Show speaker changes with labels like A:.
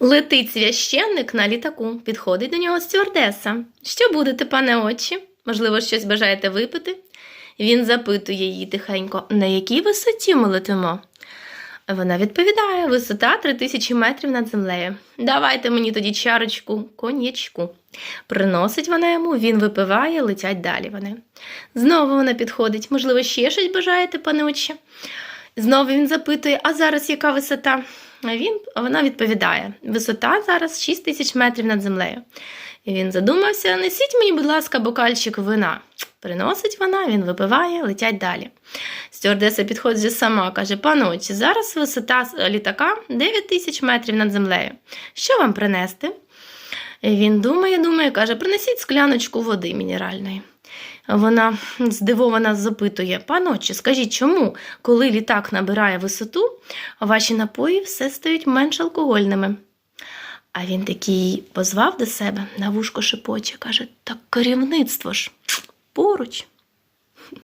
A: Летить священник на літаку, підходить до нього стюардеса. Що будете, пане очі? Можливо, щось бажаєте випити? Він запитує її тихенько, на якій висоті ми летимо. Вона відповідає: висота 3000 метрів над землею. Давайте мені тоді чарочку коньячку. Приносить вона йому, він випиває, летять далі вони. Знову вона підходить. Можливо, ще щось бажаєте, пане очі? Знову він запитує, а зараз яка висота? Він, вона відповідає: висота зараз 6 тисяч метрів над землею. І він задумався: несіть мені, будь ласка, бокальчик вина. Приносить вона, він випиває, летять далі. Стюардеса підходить сама, каже: паночі, зараз висота літака 9 тисяч метрів над землею. Що вам принести? І він думає, думає, каже: принесіть скляночку води мінеральної. Вона здивована запитує: паночі, скажіть, чому, коли літак набирає висоту, ваші напої все стають менш алкогольними? А він такий позвав до себе на вушко шепоче, каже: так керівництво ж поруч.